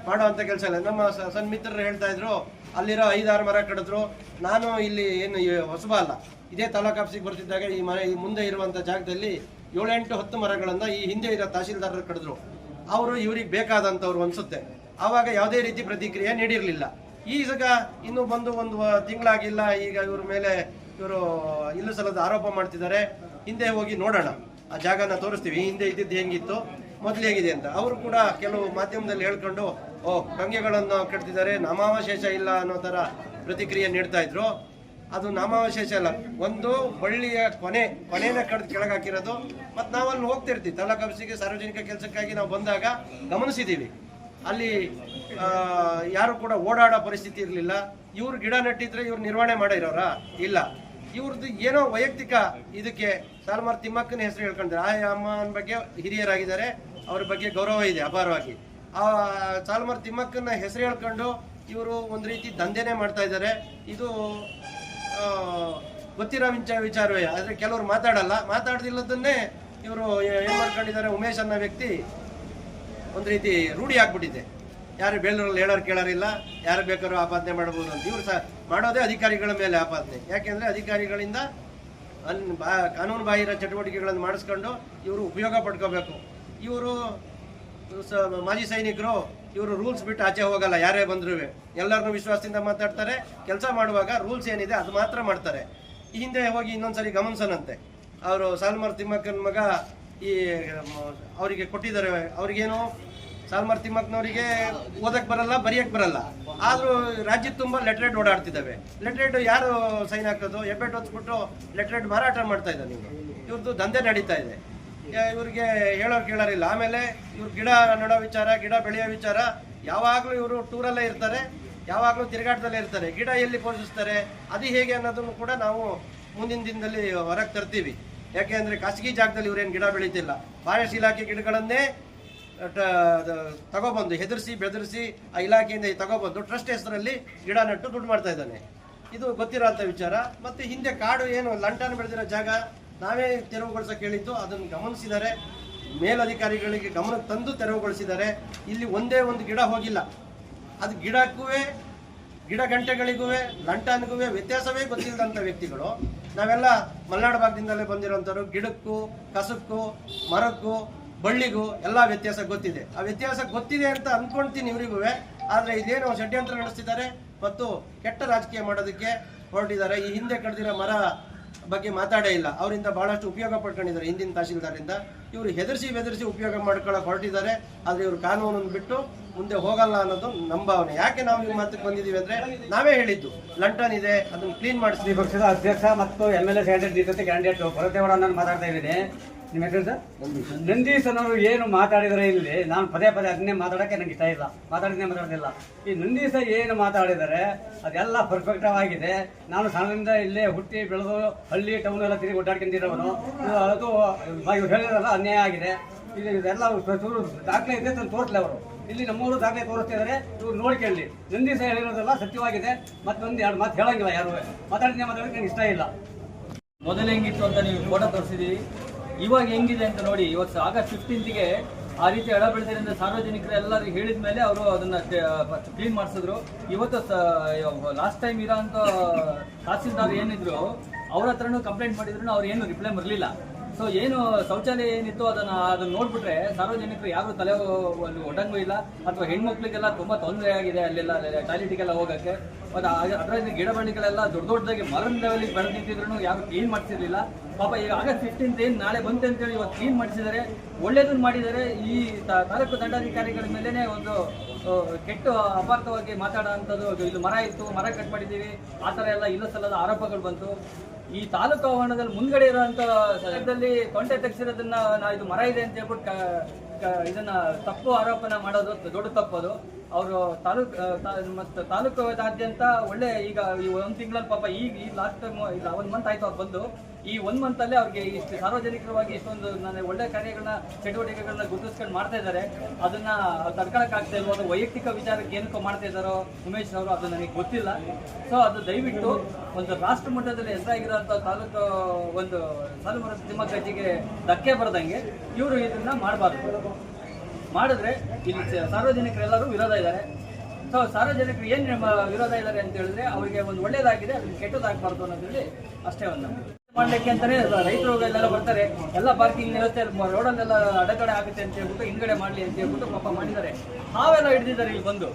ಮಾಡುವಂತ ಕೆಲಸ ಇಲ್ಲ. ನಮ್ಮ ಸನ್ಮಿತ್ರರು ಮಿತ್ರರು ಹೇಳ್ತಾ ಇದ್ರು ಅಲ್ಲಿರೋ ಐದಾರು ಮರ ಕಡಿದ್ರು. ನಾನು ಇಲ್ಲಿ ಏನು ಹೊಸಬ ಅಲ್ಲ. ಇದೇ ತಾಲೂಕು ಆಫೀಸಿಗೆ ಬರ್ತಿದ್ದಾಗ ಈ ಮನೆ ಈ ಮುಂದೆ ಇರುವಂಥ ಜಾಗದಲ್ಲಿ ಏಳೆಂಟು ಹತ್ತು ಮರಗಳನ್ನು ಈ ಹಿಂದೆ ಇರೋ ತಹಶೀಲ್ದಾರರು ಕಡಿದ್ರು. ಅವರು ಇವ್ರಿಗೆ ಬೇಕಾದಂಥವ್ರು ಅನ್ಸುತ್ತೆ. ಆವಾಗ ಯಾವುದೇ ರೀತಿ ಪ್ರತಿಕ್ರಿಯೆ ನೀಡಿರಲಿಲ್ಲ. ಈಗ ಇನ್ನು ಬಂದು ಒಂದು ತಿಂಗಳಾಗಿಲ್ಲ. ಈಗ ಇವ್ರ ಮೇಲೆ ಇವರು ಇಲ್ಲೂ ಸಲದ ಆರೋಪ ಮಾಡ್ತಿದ್ದಾರೆ. ಹಿಂದೆ ಹೋಗಿ ನೋಡೋಣ. ಆ ಜಾಗನ ತೋರಿಸ್ತೀವಿ. ಹಿಂದೆ ಇದ್ದಿದ್ದು ಹೆಂಗಿತ್ತು? ಮೊದಲು ಹೇಗಿದೆ ಅಂತ. ಅವರು ಕೂಡ ಕೆಲವು ಮಾಧ್ಯಮದಲ್ಲಿ ಹೇಳ್ಕೊಂಡು ಓ ಗಂಗೆಗಳನ್ನು ಕಟ್ತಿದ್ದಾರೆ ನಾಮಾವಶೇಷ ಇಲ್ಲ ಅನ್ನೋ ಥರ ಪ್ರತಿಕ್ರಿಯೆ ನೀಡ್ತಾ ಇದ್ರು. ಅದು ನಾಮಾವಶೇಷ ಅಲ್ಲ. ಒಂದು ಬಳ್ಳಿಯ ಕೊನೆ, ಕೊನೆನ ಕಡ್ದು ಕೆಳಗೆ ಹಾಕಿರೋದು. ಮತ್ತು ನಾವು ಅಲ್ಲಿ ಹೋಗ್ತಿರ್ತೀವಿ. ತಾಲೂಕು ಆಫೀಸಿಗೆ ಸಾರ್ವಜನಿಕ ಕೆಲಸಕ್ಕಾಗಿ ನಾವು ಬಂದಾಗ ಗಮನಿಸಿದ್ದೀವಿ ಅಲ್ಲಿ ಯಾರು ಕೂಡ ಓಡಾಡೋ ಪರಿಸ್ಥಿತಿ ಇರಲಿಲ್ಲ. ಇವ್ರು ಗಿಡ ನೆಟ್ಟಿದ್ರೆ ಇವ್ರು ನಿರ್ವಹಣೆ ಮಾಡಿರೋರ? ಇಲ್ಲ. ಇವ್ರದ್ದು ಏನೋ ವೈಯಕ್ತಿಕ ಇದಕ್ಕೆ ಸಾಲ್ಮಾರ್ ತಿಮ್ಮಕ್ಕನ ಹೆಸರು ಹೇಳ್ಕೊಂಡಿದ್ದಾರೆ ಆ ಅಮ್ಮನ ಬಗ್ಗೆ ಹಿರಿಯರಾಗಿದ್ದಾರೆ. ಅವ್ರ ಬಗ್ಗೆ ಗೌರವ ಇದೆ, ಅಪಾರವಾಗಿ. ಆ ಸಾಲ್ಮಾರ್ ತಿಮ್ಮಕ್ಕನ ಹೆಸರು ಹೇಳ್ಕೊಂಡು ಇವರು ಒಂದು ರೀತಿ ದಂಧೆನೇ ಮಾಡ್ತಾ ಇದ್ದಾರೆ. ಇದು ಗೊತ್ತಿರೋ ವಿಚ ವಿಚಾರವೇ, ಆದರೆ ಕೆಲವರು ಮಾತಾಡಲ್ಲ. ಮಾತಾಡ್ದಿಲ್ಲದನ್ನೇ ಇವರು ಏನು ಮಾಡ್ಕೊಂಡಿದ್ದಾರೆ ಉಮೇಶ್ ಅನ್ನೋ ವ್ಯಕ್ತಿ ಒಂದು ರೀತಿ ರೂಢಿ ಆಗ್ಬಿಟ್ಟಿದೆ. ಯಾರು ಬೇಲೂರಲ್ಲಿ ಹೇಳೋರು ಕೇಳೋರಿಲ್ಲ, ಯಾರು ಬೇಕಾದ್ರೂ ಆಪಾದನೆ ಮಾಡ್ಬೋದು ಅಂತ. ಇವರು ಸಹ ಮಾಡೋದೇ ಅಧಿಕಾರಿಗಳ ಮೇಲೆ ಆಪಾದನೆ. ಯಾಕೆಂದ್ರೆ ಅಧಿಕಾರಿಗಳಿಂದ ಅನ್, ಬಾ, ಕಾನೂನು ಬಾಹಿರ ಚಟುವಟಿಕೆಗಳನ್ನು ಮಾಡಿಸ್ಕೊಂಡು ಇವರು ಉಪಯೋಗ ಪಡ್ಕೋಬೇಕು. ಇವರು ಮಾಜಿ ಸೈನಿಕರು ಇವರು ರೂಲ್ಸ್ ಬಿಟ್ಟು ಆಚೆ ಹೋಗಲ್ಲ, ಯಾರೇ ಬಂದ್ರು ಎಲ್ಲರನ್ನೂ ವಿಶ್ವಾಸದಿಂದ ಮಾತಾಡ್ತಾರೆ. ಕೆಲಸ ಮಾಡುವಾಗ ರೂಲ್ಸ್ ಏನಿದೆ ಅದು ಮಾತ್ರ ಮಾಡ್ತಾರೆ. ಈ ಹಿಂದೆ ಹೋಗಿ ಇನ್ನೊಂದ್ಸರಿ ಗಮನಿಸನಂತೆ. ಅವರು ಸಾಲ್ಮಾರ್ ತಿಮ್ಮಕ್ಕನ ಮಗ ಈ ಅವರಿಗೆ ಕೊಟ್ಟಿದ್ದಾರೆ. ಅವ್ರಿಗೇನು? ಸಾಲ್ಮಾರ್ ತಿಮ್ಮಕ್ಕನವರಿಗೆ ಓದಕ್ಕೆ ಬರಲ್ಲ ಬರೆಯಕ್ಕೆ ಬರಲ್ಲ. ಆದರೂ ರಾಜ್ಯದ ತುಂಬಾ ಲೆಟ್ರೇಟ್ ಓಡಾಡ್ತಿದ್ದಾವೆ. ಲೆಟ್ರೇಟ್ ಯಾರು ಸೈನ್ ಹಾಕೋದು? ಎಬ್ಬೆಟ್ ಹೊತ್ಬಿಟ್ಟು ಲೆಟ್ರೇಟ್ ಮಾರಾಟ ಮಾಡ್ತಾ ಇದ್ದಾರೆ ನೀವು ಇವ್ರದ್ದು ದಂಧೆ ನಡೀತಾ ಇದೆ. ಇವ್ರಿಗೆ ಹೇಳೋರು ಕೇಳೋರಿಲ್ಲ. ಆಮೇಲೆ ಇವ್ರು ಗಿಡ ನೆಡೋ ವಿಚಾರ, ಗಿಡ ಬೆಳೆಯೋ ವಿಚಾರ, ಯಾವಾಗಲೂ ಇವರು ಟೂರಲ್ಲೇ ಇರ್ತಾರೆ, ಯಾವಾಗಲೂ ತಿರುಗಾಟದಲ್ಲೇ ಇರ್ತಾರೆ. ಗಿಡ ಎಲ್ಲಿ ಪೋಷಿಸ್ತಾರೆ, ಅದು ಹೇಗೆ ಅನ್ನೋದನ್ನು ಕೂಡ ನಾವು ಮುಂದಿನ ದಿನದಲ್ಲಿ ಹೊರಗೆ ತರ್ತೀವಿ. ಯಾಕೆ ಅಂದರೆ ಖಾಸಗಿ ಜಾಗದಲ್ಲಿ ಇವರೇನು ಗಿಡ ಬೆಳೀತಿಲ್ಲ. ಫಾರೆಸ್ಟ್ ಇಲಾಖೆ ಗಿಡಗಳನ್ನೇ ತಗೊಬಂದು, ಹೆದರ್ಸಿ, ಬೆದರಿಸಿ ಆ ಇಲಾಖೆಯಿಂದ ತಗೋಬಂದು ಟ್ರಸ್ಟ್ ಹೆಸರಲ್ಲಿ ಗಿಡ ನೆಟ್ಟು ದುಡ್ಡು ಮಾಡ್ತಾ ಇದ್ದಾನೆ. ಇದು ಗೊತ್ತಿರೋಂಥ ವಿಚಾರ. ಮತ್ತು ಹಿಂದೆ ಕಾಡು ಏನು, ಲಂಟನ್ ಬೆಳೆದಿರೋ ಜಾಗ ನಾವೇ ತೆರವುಗೊಳಿಸಕ್ಕೆ ಹೇಳಿದ್ದು, ಅದನ್ನು ಗಮನಿಸಿದರೆ, ಮೇಲಧಿಕಾರಿಗಳಿಗೆ ಗಮನಕ್ಕೆ ತಂದು ತೆರವುಗೊಳಿಸಿದ್ದಾರೆ ಇಲ್ಲಿ ಒಂದೇ ಒಂದು ಗಿಡ ಹೋಗಿಲ್ಲ. ಅದು ಗಿಡಕ್ಕೂ ಗಿಡ ಗಂಟೆಗಳಿಗೂ ಲಂಟನ್ಗೂ ವ್ಯತ್ಯಾಸವೇ ಗೊತ್ತಿಲ್ಲದಂಥ ವ್ಯಕ್ತಿಗಳು. ನಾವೆಲ್ಲ ಮಲೆನಾಡು ಭಾಗದಿಂದಲೇ ಬಂದಿರೋಂಥವ್ರು, ಗಿಡಕ್ಕೂ, ಕಸಕ್ಕೂ, ಮರಕ್ಕೂ, ಬಳ್ಳಿಗೂ ಎಲ್ಲ ವ್ಯತ್ಯಾಸ ಗೊತ್ತಿದೆ. ಆ ವ್ಯತ್ಯಾಸ ಗೊತ್ತಿದೆ ಅಂತ ಅಂದ್ಕೊಳ್ತೀನಿ ಇವರಿಗೂ ಆದರೆ ಇದೇನು ಷಡ್ಯಂತ್ರ ನಡೆಸ್ತಿದ್ದಾರೆ ಮತ್ತು ಕೆಟ್ಟ ರಾಜಕೀಯ ಮಾಡೋದಕ್ಕೆ ಹೊರಟಿದ್ದಾರೆ. ಈ ಹಿಂದೆ ಕಡ್ದಿರೋ ಮರ ಬಗ್ಗೆ ಮಾತಾಡೇ ಇಲ್ಲ. ಅವರಿಂದ ಬಹಳಷ್ಟು ಉಪಯೋಗ ಪಡ್ಕೊಂಡಿದ್ದಾರೆ ಹಿಂದಿನ ತಹಶೀಲ್ದಾರಿಂದ ಇವರು ಹೆದರಿಸಿ ಬೆದರಿಸಿ ಉಪಯೋಗ ಮಾಡ್ಕೊಳ್ಳೋಕೆ ಹೊರಟಿದ್ದಾರೆ. ಆದರೆ ಇವರು ಕಾನೂನನ್ನು ಬಿಟ್ಟು ಮುಂದೆ ಹೋಗಲ್ಲ ಅನ್ನೋದು ನಮ್ಮ ಭಾವನೆ ಯಾಕೆ ನಾವು ನಿಮ್ಮ ಮಾತಕ್ಕೆ ಬಂದಿದ್ದೀವಿ ಅಂದರೆ ನಾವೇ ಹೇಳಿದ್ದು ಲಂಟನ್ ಇದೆ, ಅದನ್ನು ಕ್ಲೀನ್ ಮಾಡಿಸಿ ಪಕ್ಷದ ಅಧ್ಯಕ್ಷ ಮತ್ತು ಎಂ ಎಲ್ ಎ ಕ್ಯಾಂಡಿಡೇಟ್ ಜೊತೆ ಕ್ಯಾಂಡಿಡೇಟ್ ನಾನು ಮಾತಾಡ್ತಾ ಇದ್ದೀನಿ. ನಿಮ್ಮ ಹೆಸರು ಸರ್? ನಂದೀಶ್ ಅನ್ನೋರು ಏನು ಮಾತಾಡಿದರೆ ಇಲ್ಲಿ, ನಾನು ಪದೇ ಪದೇ ಅದನ್ನೇ ಮಾತಾಡಕ್ಕೆ ನನಗೆ ಇಷ್ಟ ಇಲ್ಲ. ಮಾತಾಡಿದ್ನೇ ಮಾತಾಡೋದಿಲ್ಲ. ಈ ನಂದೀಶ ಏನು ಮಾತಾಡಿದರೆ, ಅದೆಲ್ಲ ಪರ್ಫೆಕ್ಟ್ ಆಗಿದೆ. ನಾನು ಸಣ್ಣದಿಂದ ಇಲ್ಲೇ ಹುಟ್ಟಿ ಬೆಳೆದು ಹಳ್ಳಿ ಟೌನ್ ಎಲ್ಲ ತಿರುಗಿ ಓಡಾಡ್ಕೊಂಡಿರೋನು ಅದು ಇವ್ರು ಹೇಳಿದ್ರಲ್ಲ, ಅನ್ಯಾಯ ಆಗಿದೆ. ಇಲ್ಲಿ ಇದೆಲ್ಲ ದಾಖಲೆ ಇದೆ, ತಂದು ತೋರಿಸಲಿ ಅವರು. ಇಲ್ಲಿ ನಮ್ಮವರು ದಾಖಲೆ ತೋರಿಸ್ತಿದ್ದಾರೆ, ಇವ್ರು ನೋಡ್ಕೊಳ್ಳಿ ನಂದಿ ಸಹ ಹೇಳಿರೋದೆಲ್ಲ ಸತ್ಯವಾಗಿದೆ. ಮತ್ತೊಂದು ಎರಡು ಮಾತು ಹೇಳಂಗಿಲ್ಲ ಯಾರು. ಮಾತಾಡಿದ್ನೇ ಮಾತಾಡೋಕೆ ನಂಗೆ ಇಷ್ಟ ಇಲ್ಲ. ಮೊದಲು ಹೆಂಗಿತ್ತು ಅಂತ ನೀವು ಫೋಟೋ ತೋರಿಸಿದೀವಿ ಇವಾಗ ಹೆಂಗಿದೆ ಅಂತ ನೋಡಿ, ಇವತ್ತು ಆಗಸ್ಟ್ ಫಿಫ್ಟೀನ್ತ್ಗೆ ಆ ರೀತಿ ಎಡ ಬೆಳೆದಿರಿಂದ ಸಾರ್ವಜನಿಕರು ಎಲ್ಲರಿಗೂ ಹೇಳಿದ ಮೇಲೆ ಅವರು ಅದನ್ನ ಕ್ಲೀನ್ ಮಾಡಿಸಿದ್ರು. ಇವತ್ತು ಲಾಸ್ಟ್ ಟೈಮ್ ಇರೋ ಅಂತ ತಹಸೀಲ್ದಾರ್ ಏನಿದ್ರು, ಅವ್ರ ಹತ್ರನೂ ಕಂಪ್ಲೇಂಟ್ ಮಾಡಿದ್ರು, ಅವ್ರು ಏನು ರಿಪ್ಲೈ ಬರಲಿಲ್ಲ. ಸೊ ಏನು ಶೌಚಾಲಯ ಏನಿತ್ತು ಅದನ್ನ ಅದನ್ನ ನೋಡ್ಬಿಟ್ರೆ ಸಾರ್ವಜನಿಕರು ಯಾರು ತಲೆ ಒಂದು ಒಡಂಗೂ ಇಲ್ಲ. ಅಥವಾ ಹೆಣ್ಮಕ್ಳಿಗೆಲ್ಲ ತುಂಬಾ ತೊಂದರೆ ಆಗಿದೆ ಅಲ್ಲೆಲ್ಲ ಟಾಯ್ಲೆಟ್ಗೆಲ್ಲ ಹೋಗಕ್ಕೆ. ಮತ್ತು ಅದರಲ್ಲಿ ಗಿಡ ಬಂಡಿಗಳೆಲ್ಲ ದೊಡ್ಡ ದೊಡ್ಡದಾಗಿ ಮರದ ಲೆವೆಲ್ಗೆ ಬೆಳೆದು ನಿಂತಿದ್ರು ಯಾರು ಕ್ಲೀನ್ ಮಾಡ್ತಿರ್ಲಿಲ್ಲ ಪಾಪ ಈಗ ಆಗಸ್ಟ್ ಫಿಫ್ಟೀನ್ತ್ ಏನು ನಾಳೆ ಬಂತೆ ಅಂತೇಳಿ ಇವತ್ತು ಕ್ಲೀನ್ ಮಾಡಿಸಿದ್ದಾರೆ ಒಳ್ಳೇದನ್ನ ಮಾಡಿದ್ದಾರೆ ಈ ತಾಲೂಕು ದಂಡಾಧಿಕಾರಿಗಳ ಮೇಲೇ ಒಂದು ಕೆಟ್ಟ ಅಪಾರ್ಥವಾಗಿ ಮಾತಾಡೋ ಇಲ್ಲಿ ಇದು ಮರ ಇತ್ತು, ಮರ ಕಟ್ ಮಾಡಿದ್ದೀವಿ. ಆ ಥರ ಎಲ್ಲ ಇಲ್ಲ ಸಲ್ಲದ ಆರೋಪಗಳು ಬಂತು. ಈ ತಾಲೂಕು ಆವರಣದಲ್ಲಿ ಮುಂದ್ಗಡೆ ಇರುವಂತ ಸ್ಥಳದಲ್ಲಿ ತೊಂಟೆ ತೆಗೆಸಿರೋದನ್ನ ನಾ ಇದು ಮರ ಇದೆ ಅಂತ ಹೇಳ್ಬಿಟ್ಟು ಇದನ್ನ ತಪ್ಪು ಆರೋಪನ ಮಾಡೋದು, ದೊಡ್ಡ ತಪ್ಪದು ಅವರು ತಾಲೂಕ್ ಮತ್ತು ತಾಲೂಕಾದ್ಯಂತ ಒಳ್ಳೆ ಈಗ ಈ ಒಂದು ತಿಂಗಳಲ್ಲಿ ಪಾಪ ಈಗ ಈ ಲಾಸ್ಟ್ ಟೈಮ್ ಇಲ್ಲ ಒಂದು ಮಂತ್ ಆಯ್ತು ಅವ್ರು ಬಂದು. ಈ ಒಂದು ಮಂತ್ ಅಲ್ಲೇ ಅವ್ರಿಗೆ ಇಷ್ಟು ಸಾರ್ವಜನಿಕವಾಗಿ ಇಷ್ಟೊಂದು ನಾನು ಒಳ್ಳೆ ಕಾರ್ಯಗಳನ್ನ ಚಟುವಟಿಕೆಗಳನ್ನ ಗುರುತಿಸ್ಕೊಂಡು ಮಾಡ್ತಾ ಇದ್ದಾರೆ ಅದನ್ನ ತಡ್ಕೊಳಕ್ ಆಗ್ತಾ ಇಲ್ವೋ ಅದು ವೈಯಕ್ತಿಕ ವಿಚಾರಕ್ಕೆ ಏನಕ್ಕೋ ಮಾಡ್ತಾ ಇದ್ದಾರೋ ಉಮೇಶ್ ಅವರು ಅದು ನನಗೆ ಗೊತ್ತಿಲ್ಲ. ಸೊ ಅದು ದಯವಿಟ್ಟು ಒಂದು ರಾಷ್ಟ್ರ ಮಟ್ಟದಲ್ಲಿ ಹೆಸರಾಗಿರೋಂಥ ತಾಲೂಕು, ಒಂದು ಸಾಲುಮರ ತಿಮ್ಮಕ್ಕಜ್ಜಿಗೆ ಧಕ್ಕೆ ಬರದಂಗೆ ಇವರು ಇದನ್ನ ಮಾಡಬಾರ್ದು. ಮಾಡಿದ್ರೆ ಇಲ್ಲಿ ಸಾರ್ವಜನಿಕರೆಲ್ಲರೂ ವಿರೋಧ ಇದ್ದಾರೆ. ಸೊ ಸಾರ್ವಜನಿಕರು ಏನ್ ವಿರೋಧ ಇದ್ದಾರೆ ಅಂತ ಹೇಳಿದ್ರೆ ಅವರಿಗೆ ಒಂದು ಒಳ್ಳೇದಾಗಿದೆ ಅದನ್ನ ಕೆಟ್ಟದಾಗಬಾರ್ದು ಅನ್ನೋದ್ರಲ್ಲಿ ಅಷ್ಟೇ ಒಂದು ಮಾಡಲಿಕ್ಕೆ ಅಂತಾನೆ ರೈತರು ಎಲ್ಲ ಬರ್ತಾರೆ. ಎಲ್ಲ ಪಾರ್ಕಿಂಗ್ ವ್ಯವಸ್ಥೆ ರೋಡಲ್ಲೆಲ್ಲ ಅಡಗಡೆ ಆಗುತ್ತೆ ಅಂತ ಹೇಳ್ಬಿಟ್ಟು ಹಿಂಗಡೆ ಮಾಡ್ಲಿ ಅಂತ ಹೇಳ್ಬಿಟ್ಟು ಪಾಪ ಮಾಡಿದ್ದಾರೆ. ಹಾವೆಲ್ಲ ಹಿಡಿದಿದ್ದಾರೆ ಇಲ್ಲಿ ಬಂದು.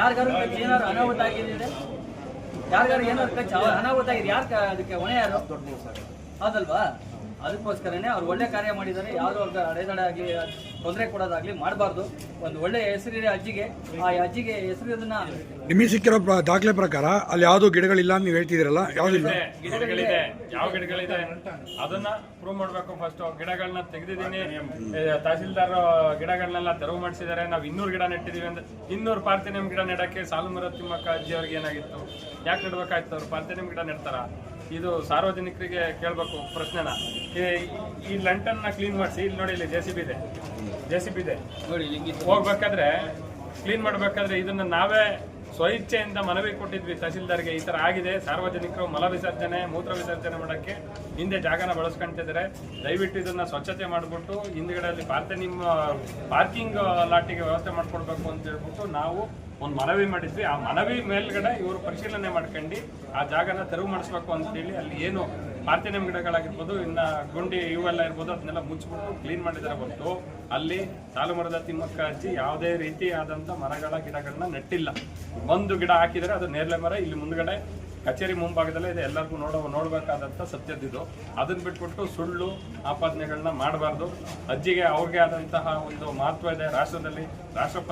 ಯಾರಿಗಾರು ಏನಾದ್ರು ಅನಾಹುತ ಆಗಿದೆ ಯಾರಿಗಾರು ಏನಾದ್ರು ಅನಾಹುತ ಆಗಿದೆ ಯಾರು ಅದಕ್ಕೆ ಹೊಣೆ ಯಾರು? ಹೌದಲ್ವಾ? ಅದಕ್ಕೋಸ್ಕರನೇ ಅವ್ರು ಒಳ್ಳೆ ಕಾರ್ಯ ಮಾಡಿದ್ದಾರೆ. ಯಾರು ಅವ್ರಿಗೆ ಅಡೆತಡೆ ಆಗಲಿ ತೊಂದರೆ ಕೊಡೋದಾಗ್ಲಿ ಮಾಡಬಾರ್ದು. ಒಂದು ಒಳ್ಳೆ ಹೆಸರಿದೆ ಅಜ್ಜಿಗೆ. ಆ ಅಜ್ಜಿಗೆ ಹೆಸರಿನ ನಿಮಗೆ ಸಿಕ್ಕಿರೋ ದಾಖಲೆ ಪ್ರಕಾರ ಅಲ್ಲಿ ಯಾವುದು ಗಿಡಗಳಿಲ್ಲ ಅಂತ ನೀವು ಹೇಳ್ತಿದ್ದೀರಲ್ಲ? ಯಾವ್ದಿಲ್ಲ? ಇದೆ, ಗಿಡಗಳಿದೆ. ಯಾವ ಗಿಡಗಳಿದೆ? ಅದನ್ನ ಪ್ರೂವ್ ಮಾಡಬೇಕು ಫಸ್ಟ್ ಗಿಡಗಳನ್ನ ತೆಗೆದಿದ್ದೀನಿ. ತಹಸೀಲ್ದಾರ್ ಗಿಡಗಳನ್ನೆಲ್ಲ ತೆರವು ಮಾಡಿಸಿದ್ದಾರೆ. ನಾವು ಇನ್ನೂರು ಗಿಡ ನೆಟ್ಟಿದ್ದೀವಿ ಅಂದ್ರೆ ಇನ್ನೂರು ಪಾರ್ಥೆನಿಯಂ ಗಿಡ ನೆಡಕ್ಕೆ ಸಾಲುಮರ ತಿಮ್ಮಕ್ಕ ಅಜ್ಜಿ ಅವ್ರಿಗೆ ಏನಾಗಿತ್ತು? ಯಾಕೆ ನೆಡ್ಬೇಕಾಯ್ತು ಅವ್ರು? ಪಾರ್ಥೆನಿಯಂ ಗಿಡ ನೆಡ್ತಾರ? ಇದು ಸಾರ್ವಜನಿಕರಿಗೆ ಕೇಳಬೇಕು ಪ್ರಶ್ನೆನ. ಈ- ಲಂಟನ್ನ ಕ್ಲೀನ್ ಮಾಡಿಸಿ ಇಲ್ಲಿ ನೋಡಿ ಇಲ್ಲಿ ಜೆ ಸಿ ಬಿ ಇದೆ. ಜೆ ಸಿ ಬಿ ಇದೆ. ಹೋಗ್ಬೇಕಾದ್ರೆ ಕ್ಲೀನ್ ಮಾಡಬೇಕಾದ್ರೆ ಇದನ್ನ ನಾವೇ ಸ್ವಇಚ್ಛೆಯಿಂದ ಮನವಿ ಕೊಟ್ಟಿದ್ವಿ ತಹಸೀಲ್ದಾರ್ಗೆ, ಈ ಥರ ಆಗಿದೆ. ಸಾರ್ವಜನಿಕರು ಮಲ ವಿಸರ್ಜನೆ, ಮೂತ್ರ ವಿಸರ್ಜನೆ ಮಾಡೋಕ್ಕೆ ಹಿಂದೆ ಜಾಗನ ಬಳಸ್ಕೊಂತಿದ್ದಾರೆ. ದಯವಿಟ್ಟು ಇದನ್ನ ಸ್ವಚ್ಛತೆ ಮಾಡಿಬಿಟ್ಟು ಹಿಂದ್ಗಡೆ ಅಲ್ಲಿ ಪಾರ್ತೆ ನಿಮ್ಮ ಪಾರ್ಕಿಂಗ್ ಲಾಟಿಗೆ ವ್ಯವಸ್ಥೆ ಮಾಡ್ಕೊಡ್ಬೇಕು ಅಂತ ಹೇಳ್ಬಿಟ್ಟು ನಾವು ಒಂದು ಮನವಿ ಮಾಡಿದ್ವಿ. ಆ ಮನವಿ ಮೇಲ್ಗಡೆ ಇವರು ಪರಿಶೀಲನೆ ಮಾಡ್ಕೊಂಡು ಆ ಜಾಗನ ತೆರವು ಮಾಡಿಸ್ಬೇಕು ಅಂತೇಳಿ ಅಲ್ಲಿ ಏನು ಪಾರ್ಥೆನಿಯಂ ಗಿಡಗಳಾಗಿರ್ಬೋದು, ಇನ್ನ ಗುಂಡಿ ಇವೆಲ್ಲ ಇರ್ಬೋದು, ಅದನ್ನೆಲ್ಲ ಮುಚ್ಚಿಬಿಟ್ಟು ಕ್ಲೀನ್ ಮಾಡಿದ್ದಾರೆ ಹೊರತು. ಅಲ್ಲಿ ಸಾಲು ಮರದ ತಿಮ್ಮಕ್ಕ ಹಚ್ಚಿ ಯಾವುದೇ ರೀತಿ ರೀತಿಯಾದಂಥ ಮರಗಳ ಗಿಡಗಳನ್ನ ನೆಟ್ಟಿಲ್ಲ. ಒಂದು ಗಿಡ ಹಾಕಿದರೆ, ಅದು ನೇರಳೆ ಮರ. ಇಲ್ಲಿ ಮುಂದ್ಗಡೆ ಕಚೇರಿ ಮುಂಭಾಗದಲ್ಲೇ ಇದೆ, ಎಲ್ಲರಿಗೂ ನೋಡೋ ನೋಡಬೇಕಾದಂಥ ಸತ್ಯದಿದು ಅದನ್ನ ಬಿಟ್ಬಿಟ್ಟು ಸುಳ್ಳು ಆಪಾದನೆಗಳನ್ನ ಮಾಡಬಾರ್ದು. ಅಜ್ಜಿಗೆ ಅವ್ರಿಗೆ ಆದಂತಹ ಒಂದು ಮಹತ್ವ ಇದೆ. ರಾಷ್ಟ್ರದಲ್ಲಿ ರಾಷ್ಟ್ರ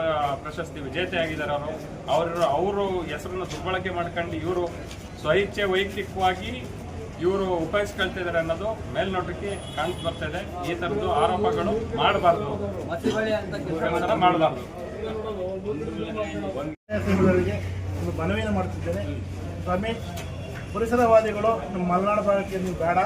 ಪ್ರಶಸ್ತಿ ವಿಜೇತೆಯಾಗಿದ್ದಾರೆ ಅವರು. ಅವರು ಅವರು ಹೆಸರನ್ನು ದುರ್ಬಳಕೆ ಮಾಡ್ಕೊಂಡು ಇವರು ಸ್ವಇಚ್ಛೆ ವೈಯಕ್ತಿಕವಾಗಿ ಇವರು ಉಪಯೋಗಿಸ್ಕೊಳ್ತಿದ್ದಾರೆ ಅನ್ನೋದು ಮೇಲ್ನೋಟಕ್ಕೆ ಕಾಣಿಸ್ ಬರ್ತಾ ಇದೆ. ಈ ತರದ್ದು ಆರೋಪಗಳು ಮಾಡಬಾರ್ದು. ಮಾಡಬಾರ್ದು. ಒಂದು ಮನವಿಯನ್ನು ಮಾಡುತ್ತಿದ್ದೇನೆ. ರಮೇಶ್, ಪರಿಸರವಾದಿಗಳು ನಮ್ಮ ಮಲೆನಾಡು ಭಾಗಕ್ಕೆ ನೀವು ಬೇಡ.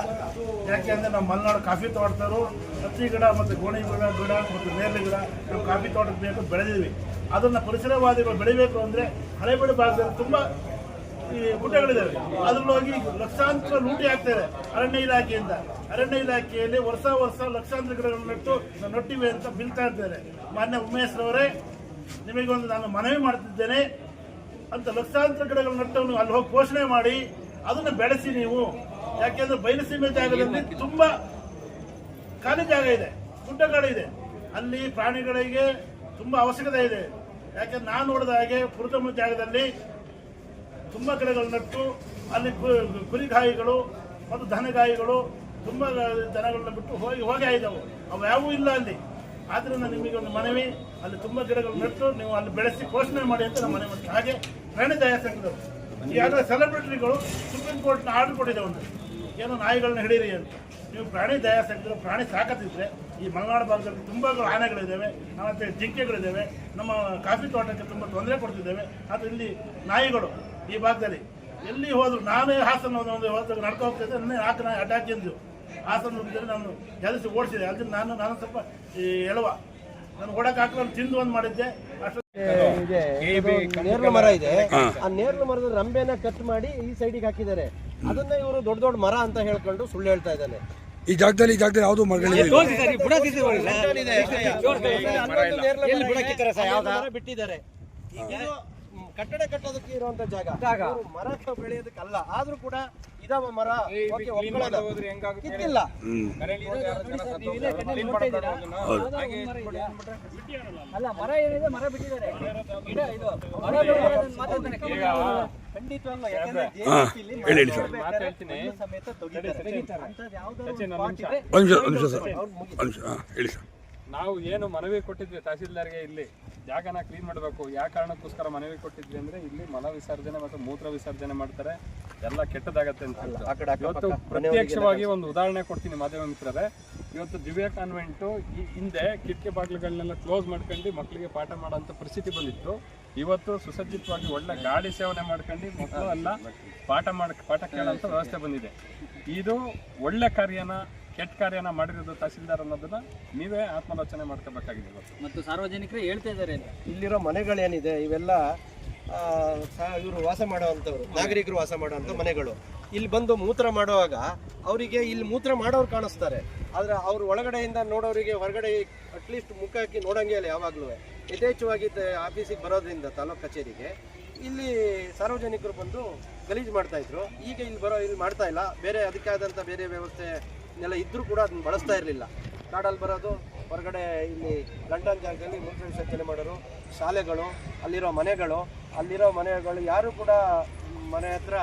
ಯಾಕೆಂದರೆ ನಮ್ಮ ಮಲೆನಾಡು ಕಾಫಿ ತೋಟದವರು ಹತ್ತಿ ಗಿಡ ಮತ್ತು ಗೋಣಿ ಗಿಡ ಗಿಡ ಮತ್ತು ನೇರಳೆ ಗಿಡ ನಾವು ಕಾಫಿ ತೋಟಕ್ಕೆ ಬೇಕು ಬೆಳೆದಿದ್ವಿ ಅದನ್ನು ಪರಿಸರವಾದಿಗಳು ಬೆಳಿಬೇಕು ಅಂದರೆ ಹಳೆಬೀಡು ಭಾಗದಲ್ಲಿ ತುಂಬ ಗುಡ್ಡಗಳಿದ್ದಾವೆ. ಅದ್ರಲ್ಲಿ ಹೋಗಿ ಲಕ್ಷಾಂತರ ಲೂಟಿ ಆಗ್ತಾರೆ ಅರಣ್ಯ ಇಲಾಖೆಯಿಂದ ಅರಣ್ಯ ಇಲಾಖೆಯಲ್ಲಿ ವರ್ಷ ವರ್ಷ ಲಕ್ಷಾಂತರ ಗಿಡಗಳನ್ನು ನೆಟ್ಟು ನೊಟ್ಟಿವೆ ಅಂತ ಬೀಳ್ತಾ ಇದ್ದಾರೆ. ಮಾನ್ಯ ಉಮೇಶ್ ರವರೇ, ನಿಮಗೊಂದು ನಾನು ಮನವಿ ಮಾಡ್ತಿದ್ದೇನೆ. ಅಂತ ಲಕ್ಷಾಂತರ ಗಿಡಗಳು ನೆಟ್ಟವನ್ನು ಅಲ್ಲಿ ಹೋಗಿ ಘೋಷಣೆ ಮಾಡಿ, ಅದನ್ನು ಬೆಳೆಸಿ ನೀವು. ಯಾಕೆಂದ್ರೆ ಬಯಲುಸೀಮೆ ಜಾಗದಲ್ಲಿ ತುಂಬಾ ಖಾಲಿ ಜಾಗ ಇದೆ, ಗುಡ್ಡಗಳಿದೆ. ಅಲ್ಲಿ ಪ್ರಾಣಿಗಳಿಗೆ ತುಂಬಾ ಅವಶ್ಯಕತೆ ಇದೆ. ಯಾಕೆಂದ್ರೆ ನಾನು ನೋಡಿದ ಹಾಗೆ ಪುರುತಮ್ಮ ಜಾಗದಲ್ಲಿ ತುಂಬ ಗಿಡಗಳು ನೆಟ್ಟು, ಅಲ್ಲಿ ಕುರಿಗಾಯಿಗಳು ಮತ್ತು ದನಗಾಯಿಗಳು ತುಂಬ ಜನಗಳನ್ನ ಬಿಟ್ಟು ಹೋಗಿ ಹೋಗಿ ಆಯ್ದವು ಅವು ಯಾವೂ ಇಲ್ಲ ಅಲ್ಲಿ. ಆದ್ರಿಂದ ನಿಮಗೆ ಒಂದು ಮನವಿ, ಅಲ್ಲಿ ತುಂಬ ಗಿಡಗಳು ನೆಟ್ಟು ನೀವು ಅಲ್ಲಿ ಬೆಳೆಸಿ ಪೋಷಣೆ ಮಾಡಿ ಅಂತ ನಮ್ಮ ಮನೆ ಮಾಡಿ ಹಾಗೆ ಪ್ರಾಣಿ ದಯಾ ಸಂಘದವರು. ಈಗಾಗಲೇ ಸೆಲೆಬ್ರಿಟಿಗಳು ಸುಪ್ರೀಂ ಕೋರ್ಟ್ನ ಆರ್ಡರ್ ಕೊಟ್ಟಿದೆ ಒಂದು. ಏನೋ ನಾಯಿಗಳನ್ನ ಹಿಡೀರಿ ಅಂತ. ನೀವು ಪ್ರಾಣಿ ದಯಾ ಸಂಘದವರು, ಪ್ರಾಣಿ ಸಾಕತ್ತಿದ್ರೆ ಈ ಮಲೆನಾಡು ಭಾಗದಲ್ಲಿ ತುಂಬ ಆನೆಗಳಿದ್ದಾವೆ ಮತ್ತು ಜಿಂಕೆಗಳಿದ್ದಾವೆ ನಮ್ಮ ಕಾಫಿ ತೋಟಕ್ಕೆ ತುಂಬ ತೊಂದರೆ ಕೊಡ್ತಿದ್ದೇವೆ ಅದು ಇಲ್ಲಿ ನಾಯಿಗಳು ಈ ಭಾಗದಲ್ಲಿ. ಎಲ್ಲಿ ಹೋದ್ರು ನಾನೇ ಹಾಸನ ಒಂದು ಒಂದು ಹೋದಾಗ ನಡ್ಕೊ ಹೋಗ್ತಿದ್ದೆ ನನ್ನ ನಾಲ್ಕು ನಾನು ಅಟ್ಯಾಕ್ ಎಂದು ಹಾಸನ ಹುಡುಗಿದ್ರೆ ನಾನು ಕೆಲಸ ಓಡಿಸಿದೆ. ಅದನ್ನ ನಾನು ನಾನು ಸ್ವಲ್ಪ ಈ ಎಳವ. ನಾನು ಓಡಕ್ಕೆ ಹಾಕೊಂಡು ತಿಂದು ಒಂದು ಮಾಡಿದ್ದೆ. ಅಷ್ಟು ನೇರಳೆ ಮರ ಇದೆ. ಆ ನೇರಳೆ ಮರದ ರಂಬೆನ ಕಟ್ ಮಾಡಿ ಈ ಸೈಡಿಗೆ ಹಾಕಿದ್ದಾರೆ. ಅದನ್ನ ಇವರು ದೊಡ್ಡ ದೊಡ್ಡ ಮರ ಅಂತ ಹೇಳ್ಕೊಂಡು ಸುಳ್ಳು ಹೇಳ್ತಾ ಇದ್ದಾನೆ. ಈ ಜಾಗದಲ್ಲಿ ಈ ಜಾಗದಲ್ಲಿ ಯಾವುದು ಮರಗಳಿಲ್ಲ? ಬಿಟ್ಟಿದ್ದಾರೆ. ಕಟ್ಟಡ ಕಟ್ಟೋದಕ್ಕೆ ಇರುವಂತ ಜಾಗ. ಜಾಗ. ಮರ ಬೆಳೆಯೋದಕ್ಕಲ್ಲ. ಆದ್ರೂ ಕೂಡ ಇದಾವ ಮರ. ಕಿತ್ತಿಲ್ಲ. ಅಲ್ಲ ಮರ ಏನಿದೆ? ಮರ ಬಿಟ್ಟಿದ್ದಾರೆ. ಗಿಡ ಇದು. ಮರ ಮಾತಾಡ್ತಾನೆ. ಖಂಡಿತವಾಗ್ಲೂ. ಯಾಕಂದ್ರೆ ಹಾ ಹೇಳಿ ಹೇಳಿ ಸರ್. ಸಮೇತ ಸಮೇತ ತೆಗಿತಾರೆ. ಅಂಥದ್ದು ಯಾವ್ದೋ ಒಂದು spot ಒಂದು ನಿಮಿಷ ಒಂದು ನಿಮಿಷ ಸರ್. ಒಂದು ನಿಮಿಷ ಹೇಳಿ ಸರ್. ನಾವು ಏನು ಮನವಿ ಕೊಟ್ಟಿದ್ವಿ ತಹಸೀಲ್ದಾರ್ಗೆ ಇಲ್ಲಿ. ಜಾಗನ ಕ್ಲೀನ್ ಮಾಡಬೇಕು. ಯಾವ ಕಾರಣಕ್ಕೋಸ್ಕರ ಮನವಿ ಕೊಟ್ಟಿದ್ವಿ ಅಂದ್ರೆ ಇಲ್ಲಿ ಮಲ ವಿಸರ್ಜನೆ ಮತ್ತು ಮೂತ್ರ ವಿಸರ್ಜನೆ ಮಾಡ್ತಾರೆ. ಎಲ್ಲ ಕೆಟ್ಟದಾಗತ್ತೆ ಅಂತ ಇವತ್ತು ಪ್ರತ್ಯಕ್ಷವಾಗಿ ಒಂದು ಉದಾಹರಣೆ ಕೊಡ್ತೀನಿ ಮಾಧ್ಯಮ ಮಿತ್ರರೇ. ಇವತ್ತು ದಿವ್ಯ ಕಾನ್ವೆಂಟು ಈ ಹಿಂದೆ ಕಿಟಕಿ ಬಾಗಿಲುಗಳನ್ನೆಲ್ಲ ಕ್ಲೋಸ್ ಮಾಡ್ಕೊಂಡು ಮಕ್ಕಳಿಗೆ ಪಾಠ ಮಾಡೋಂಥ ಪರಿಸ್ಥಿತಿ ಬಂದಿತ್ತು. ಇವತ್ತು ಸುಸಜ್ಜಿತವಾಗಿ ಒಳ್ಳೆ ಗಾಡಿ ಸೇವನೆ ಮಾಡ್ಕೊಂಡು ಮಕ್ಕಳು ಎಲ್ಲ ಪಾಠ ಮಾಡ ಪಾಠ ಕೇಳೋಂಥ ವ್ಯವಸ್ಥೆ ಬಂದಿದೆ. ಇದು ಒಳ್ಳೆ ಕಾರ್ಯನ ಕೆಟ್ಟ ಕಾರ್ಯನ ಮಾಡಿರೋದು ತಹಸೀಲ್ದಾರ್ ಅನ್ನೋದನ್ನ ನೀವೇ ಆತ್ಮಾಲೋಚನೆ ಮಾಡ್ಕೋಬೇಕಾಗಿದೆ ಇವತ್ತು. ಮತ್ತು ಸಾರ್ವಜನಿಕರು ಹೇಳ್ತಾ ಇದ್ದಾರೆ ಇಲ್ಲಿರೋ ಮನೆಗಳೇನಿದೆ ಇವೆಲ್ಲ ಇವರು ವಾಸ ಮಾಡುವಂಥವ್ರು ನಾಗರಿಕರು ವಾಸ ಮಾಡುವಂಥ ಮನೆಗಳು. ಇಲ್ಲಿ ಬಂದು ಮೂತ್ರ ಮಾಡುವಾಗ ಅವರಿಗೆ ಇಲ್ಲಿ ಮೂತ್ರ ಮಾಡೋರು ಕಾಣಿಸ್ತಾರೆ. ಆದ್ರೆ ಅವ್ರು ಒಳಗಡೆಯಿಂದ ನೋಡೋರಿಗೆ ಹೊರಗಡೆ ಅಟ್ಲೀಸ್ಟ್ ಮುಖ ಹಾಕಿ ನೋಡಂಗೆ ಇಲ್ಲ ಯಾವಾಗಲೂ. ಯಥೇಚ್ಛವಾಗಿ ಆಫೀಸಿಗೆ ಬರೋದ್ರಿಂದ ತಾಲೂಕು ಕಚೇರಿಗೆ ಇಲ್ಲಿ ಸಾರ್ವಜನಿಕರು ಬಂದು ಗಲೀಜು ಮಾಡ್ತಾಯಿದ್ರು ಈಗ ಇಲ್ಲಿ ಬರೋ ಇಲ್ಲಿ ಮಾಡ್ತಾ ಇಲ್ಲ. ಬೇರೆ ಅದಕ್ಕೆ ಆದಂಥ ಬೇರೆ ವ್ಯವಸ್ಥೆ ಎಲ್ಲ ಇದ್ರೂ ಕೂಡ ಅದನ್ನ ಬಳಸ್ತಾ ಇರಲಿಲ್ಲ. ಕಾಡಲ್ಲಿ ಬರೋದು, ಹೊರಗಡೆ ಇಲ್ಲಿ ಲಂಡನ್ ಜಾಗದಲ್ಲಿ ಮೂತ್ರ ವಿಸರ್ಜನೆ ಮಾಡೋರು, ಶಾಲೆಗಳು, ಅಲ್ಲಿರೋ ಮನೆಗಳು ಅಲ್ಲಿರೋ ಮನೆಗಳು ಯಾರು ಕೂಡ ಮನೆ ಹತ್ರ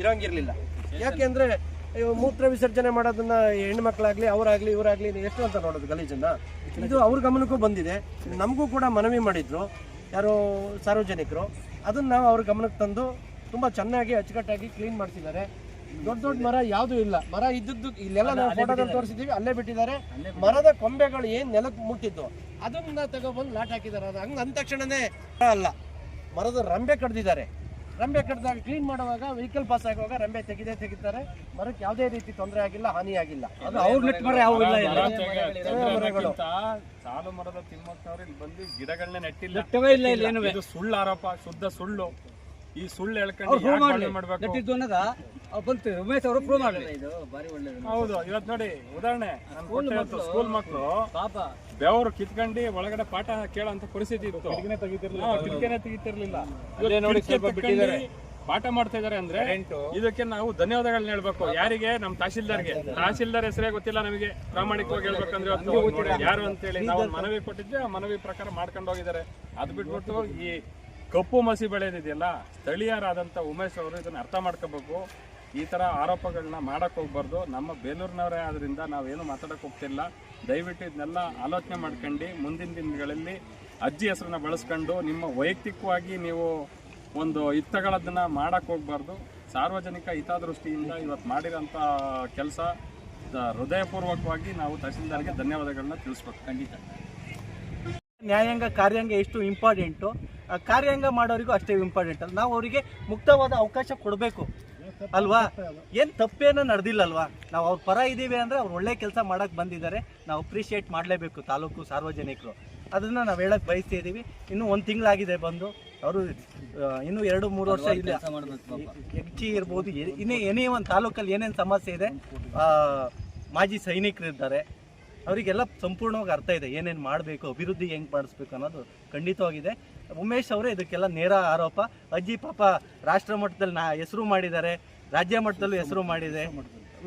ಇರೋಂಗಿರ್ಲಿಲ್ಲ. ಯಾಕೆಂದ್ರೆ ಮೂತ್ರ ವಿಸರ್ಜನೆ ಮಾಡೋದನ್ನ ಹೆಣ್ಮಕ್ಳಾಗಲಿ ಅವರಾಗ್ಲಿ, ಇವರಾಗ್ಲಿ ಎಷ್ಟು ಅಂತ ನೋಡೋದು ಗಲೀಜನ್ನ? ಇದು ಅವ್ರ ಗಮನಕ್ಕೂ ಬಂದಿದೆ. ನಮಗೂ ಕೂಡ ಮನವಿ ಮಾಡಿದ್ರು, ಯಾರು ಸಾರ್ವಜನಿಕರು. ಅದನ್ನ ನಾವು ಅವ್ರ ಗಮನಕ್ಕೆ ತಂದು ತುಂಬಾ ಚೆನ್ನಾಗಿ, ಅಚ್ಚುಕಟ್ಟಾಗಿ ಕ್ಲೀನ್ ಮಾಡ್ತಿದ್ದಾರೆ ದೊಡ್ಡ ದೊಡ್ಡ ಮರ ಯಾವುದು ಇಲ್ಲ. ಮರ ಇದ್ದದ್ದು ಇಲ್ಲೆಲ್ಲ ನಾವು ಫೋಟೋದಲ್ಲಿ ತೋರಿಸಿದೀವಿ ಅಲ್ಲೇ ಬಿಟ್ಟಿದ್ದಾರೆ. ಮರದ ಕೊಂಬೆಗಳು ಏನ್ ನೆಲಕ್ಕೆ ಮುಟ್ಟಿದ್ದು ಅದನ್ನ ತಗೊಬಂದು ಲಾಟ್ ಹಾಕಿದಾರೆ ಅದು ಹಂಗ್ ಅಂದ ತಕ್ಷಣನೇ ಅಲ್ಲ ಮರದ ರಂಬೆ ಕಡ್ದಿದ್ದಾರೆ. ರಂಬೆ ಕಡ್ದಾಗ ಕ್ಲೀನ್ ಮಾಡುವಾಗ ವೆಹಿಕಲ್ ಪಾಸ್ ಆಗುವಾಗ ರಂಬೆ ತೆಗೆದೇ ತೆಗಿತಾರೆ. ಮರಕ್ಕೆ ಯಾವುದೇ ರೀತಿ ತೊಂದರೆ ಆಗಿಲ್ಲ ಹಾನಿ ಆಗಿಲ್ಲ. ಅದು ಅವ್ರ ನೆಟ್ ಮರ ಯಾವ ಸಾಲು ಮರದ ತಿಮ್ಮಕ್ಕನವ್ರು ಇಲ್ಲಿ ಬಂದು ಗಿಡಗಳನ್ನ ನೆಟ್ಟಿಲ್ಲ. ನೆಟ್ಟವೇ ಇಲ್ಲ ಇಲ್ಲಿ ಇದು ಸುಳ್ಳು ಆರೋಪ ಶುದ್ಧ ಸುಳ್ಳು. ಈ ಸುಳ್ಳು ಹೇಳ್ಕೊಂಡು ಪ್ರೂವ್ ಯಾಕ್ ಮಾಡಲಿ. ಪಾಲನೆ ಅನ್ನೋದ? ಬಂತು ಉಮೇಶ್ ಅವರು ಪ್ರೂವ್ ಮಾಡಲಿ. ಇದು ಒಳ್ಳೇದು. ಹೌದು ಇವತ್ತು ನೋಡಿ ಉದಾಹರಣೆ ನಾನು ಕೊಟ್ಟೆ ಸ್ಕೂಲ್ ಮಕ್ಕಳು ಪಾಪ. ಬೆವರು ಕಿತ್ಕೊಂಡು ಒಳಗಡೆ ಪಾಠ ಕೇಳಂತ ಪರಿಸ್ಥಿತಿ ಇತ್ತು. ಕಿಟಕಿನೇ ತೆಗಿತಿರ್ಲಿಲ್ಲ. ನೋಡಿ ಸ್ವಲ್ಪ ಬಿಟ್ಟಿದ್ದಾರೆ. ಪಾಠ ಮಾಡ್ತಾ ಇದಾರೆ ಅಂದ್ರೆ ಇದಕ್ಕೆ ನಾವು ಧನ್ಯವಾದಗಳನ್ನ ಹೇಳ್ಬೇಕು. ಯಾರಿಗೆ? ನಮ್ಮ ತಹಶೀಲ್ದಾರ್ಗೆ. ತಹಶೀಲ್ದಾರ್ ಹೆಸರೇ ಗೊತ್ತಿಲ್ಲ ನಮಗೆ. ಪ್ರಾಮಾಣಿಕವಾಗಿ ಹೇಳ್ಬೇಕಂದ್ರೆ ಯಾರು ಯಾರು ಅಂತೇಳಿ ನಾವು ಮನವಿ ಕೊಟ್ಟಿದ್ದೆ ಆ ಮನವಿ ಪ್ರಕಾರ ಮಾಡ್ಕೊಂಡು ಹೋಗಿದ್ದಾರೆ. ಅದ್ ಬಿಟ್ಬಿಟ್ಟು ಈ ಕಪ್ಪು ಮಸಿ ಬೆಳೆದಿದೆಯಲ್ಲ ಸ್ಥಳೀಯರಾದಂಥ ಉಮೇಶ್ ಅವರು ಇದನ್ನು ಅರ್ಥ ಮಾಡ್ಕೋಬೇಕು. ಈ ಥರ ಆರೋಪಗಳನ್ನ ಮಾಡೋಕ್ಕೆ ಹೋಗ್ಬಾರ್ದು. ನಮ್ಮ ಬೇಲೂರಿನವರೇ ಆದ್ದರಿಂದ ನಾವೇನು ಮಾತಾಡೋಕ್ಕೆ ಹೋಗ್ತಿಲ್ಲ. ದಯವಿಟ್ಟು ಇದನ್ನೆಲ್ಲ ಆಲೋಚನೆ ಮಾಡ್ಕೊಂಡು. ಮುಂದಿನ ದಿನಗಳಲ್ಲಿ ಅಜ್ಜಿ ಹೆಸರನ್ನ ಬಳಸ್ಕೊಂಡು ನಿಮ್ಮ ವೈಯಕ್ತಿಕವಾಗಿ ನೀವು ಒಂದು ಇತ್ತಗಳದನ್ನು ಮಾಡೋಕ್ಕೆ ಹೋಗ್ಬಾರ್ದು. ಸಾರ್ವಜನಿಕ ಹಿತದೃಷ್ಟಿಯಿಂದ ಇವತ್ತು ಮಾಡಿರೋಂಥ ಕೆಲಸ ಹೃದಯಪೂರ್ವಕವಾಗಿ ನಾವು ತಹಸೀಲ್ದಾರ್ಗೆ ಧನ್ಯವಾದಗಳನ್ನ ತಿಳಿಸ್ಬೇಕು. ಖಂಡಿತ. ನ್ಯಾಯಾಂಗ ಕಾರ್ಯಾಂಗ ಎಷ್ಟು ಇಂಪಾರ್ಟೆಂಟು ಕಾರ್ಯಾಂಗ ಮಾಡೋರಿಗೂ ಅಷ್ಟೇ ಇಂಪಾರ್ಟೆಂಟ್ ಅಲ್ಲ. ನಾವು ಅವರಿಗೆ ಮುಕ್ತವಾದ ಅವಕಾಶ ಕೊಡಬೇಕು ಅಲ್ವಾ? ಏನು ತಪ್ಪೇನೋ ನಡೆದಿಲ್ಲ ಅಲ್ವಾ ನಾವು ಅವ್ರ ಪರ ಇದ್ದೀವಿ ಅಂದರೆ ಅವ್ರು ಒಳ್ಳೆ ಕೆಲಸ ಮಾಡೋಕ್ಕೆ ಬಂದಿದ್ದಾರೆ. ನಾವು ಅಪ್ರಿಷಿಯೇಟ್ ಮಾಡಲೇಬೇಕು ತಾಲೂಕು ಸಾರ್ವಜನಿಕರು. ಅದನ್ನು ನಾವು ಹೇಳಕ್ಕೆ ಬಯಸ್ತಾ ಇದ್ದೀವಿ ಇನ್ನೂ ಒಂದು ತಿಂಗಳಾಗಿದೆ ಬಂದು. ಅವರು ಇನ್ನೂ ಎರಡು ಮೂರು ವರ್ಷ ಇಲ್ಲ ಹೆಚ್ಚಿ ಇರ್ಬೋದು. ಇನ್ನೇ ಏನೇ ಒಂದು ತಾಲೂಕಲ್ಲಿ ಏನೇನು ಸಮಸ್ಯೆ ಇದೆ ಮಾಜಿ ಸೈನಿಕರು ಇದ್ದಾರೆ ಅವರಿಗೆಲ್ಲ ಸಂಪೂರ್ಣವಾಗಿ ಅರ್ಥ ಇದೆ. ಏನೇನು ಮಾಡಬೇಕು ಅಭಿವೃದ್ಧಿ ಹೆಂಗೆ ಮಾಡಿಸ್ಬೇಕು ಅನ್ನೋದು ಖಂಡಿತವಾಗಿದೆ. ಉಮೇಶ್ ಅವರೇ ಇದಕ್ಕೆಲ್ಲ ನೇರ ಆರೋಪ. ಅಜ್ಜಿ ಪಾಪ ರಾಷ್ಟ್ರ ಮಟ್ಟದಲ್ಲಿ ನಾ ಹೆಸರು ಮಾಡಿದ್ದಾರೆ ರಾಜ್ಯ ಮಟ್ಟದಲ್ಲೂ ಹೆಸರು ಮಾಡಿದೆ.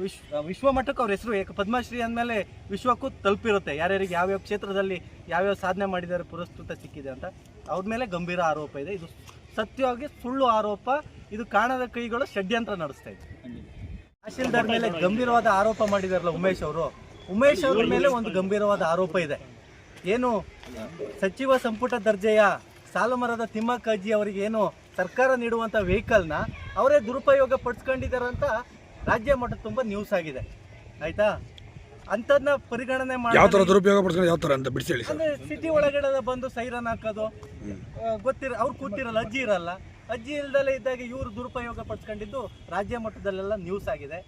ವಿಶ್ವ ವಿಶ್ವ ಮಟ್ಟಕ್ಕೆ ಅವ್ರ ಹೆಸರು ಏಕ ಪದ್ಮಶ್ರೀ ಅಂದಮೇಲೆ ವಿಶ್ವಕ್ಕೂ ತಲುಪಿರುತ್ತೆ. ಯಾರ್ಯಾರಿಗೆ ಯಾವ್ಯಾವ ಕ್ಷೇತ್ರದಲ್ಲಿ ಯಾವ್ಯಾವ ಸಾಧನೆ ಮಾಡಿದ್ದಾರೆ ಪುರಸ್ಕೃತ ಸಿಕ್ಕಿದೆ ಅಂತ. ಅವ್ರ ಮೇಲೆ ಗಂಭೀರ ಆರೋಪ ಇದೆ. ಇದು ಸತ್ಯವಾಗಿ ಸುಳ್ಳು ಆರೋಪ. ಇದು ಕಾಣದ ಕೈಗಳು ಷಡ್ಯಂತ್ರ ನಡೆಸ್ತಾ ಇದೆ. ತಹಶೀಲ್ದಾರ್ ಮೇಲೆ ಗಂಭೀರವಾದ ಆರೋಪ ಮಾಡಿದಾರಲ್ಲ ಉಮೇಶ್ ಅವರು. ಉಮೇಶ್ ಅವರ ಮೇಲೆ ಒಂದು ಗಂಭೀರವಾದ ಆರೋಪ ಇದೆ. ಏನು ಸಚಿವ ಸಂಪುಟ ದರ್ಜೆಯ ಸಾಲುಮರದ ತಿಮ್ಮಕ್ಕ ಅಜ್ಜಿ ಅವರಿಗೆ ಏನು ಸರ್ಕಾರ ನೀಡುವಂತ ವೆಹಿಕಲ್ನ ಅವರೇ ದುರುಪಯೋಗ ಪಡಿಸ್ಕೊಂಡಿದ್ದಾರಂತ ರಾಜ್ಯ ಮಟ್ಟ ತುಂಬ ನ್ಯೂಸ್ ಆಗಿದೆ. ಆಯ್ತಾ? ಅಂಥದ್ನ ಪರಿಗಣನೆ ಯಾವ ಥರ ಮಾಡಿ ದುರುಪಯೋಗ ಪಡ್ಸ್ಕೊಂಡು ಯಾವ ಥರ ಅಂತ ಬಿಡಿಸಿ ಹೇಳಿ ಸರ್. ಅಂದ್ರೆ ಸಿಟಿ ಒಳಗಡೆ ಬಂದು ಸೈರನ್ ಹಾಕೋದು ಗೊತ್ತಿರ ಅವ್ರು ಕೂತಿರಲ್ಲ ಅಜ್ಜಿ ಇರಲ್ಲ. ಅಜ್ಜಿ ಇಲ್ದಲೇ ಇದ್ದಾಗ ಇವರು ದುರುಪಯೋಗ ಪಡಿಸ್ಕೊಂಡಿದ್ದು ರಾಜ್ಯ ಮಟ್ಟದಲ್ಲೆಲ್ಲ ನ್ಯೂಸ್ ಆಗಿದೆ.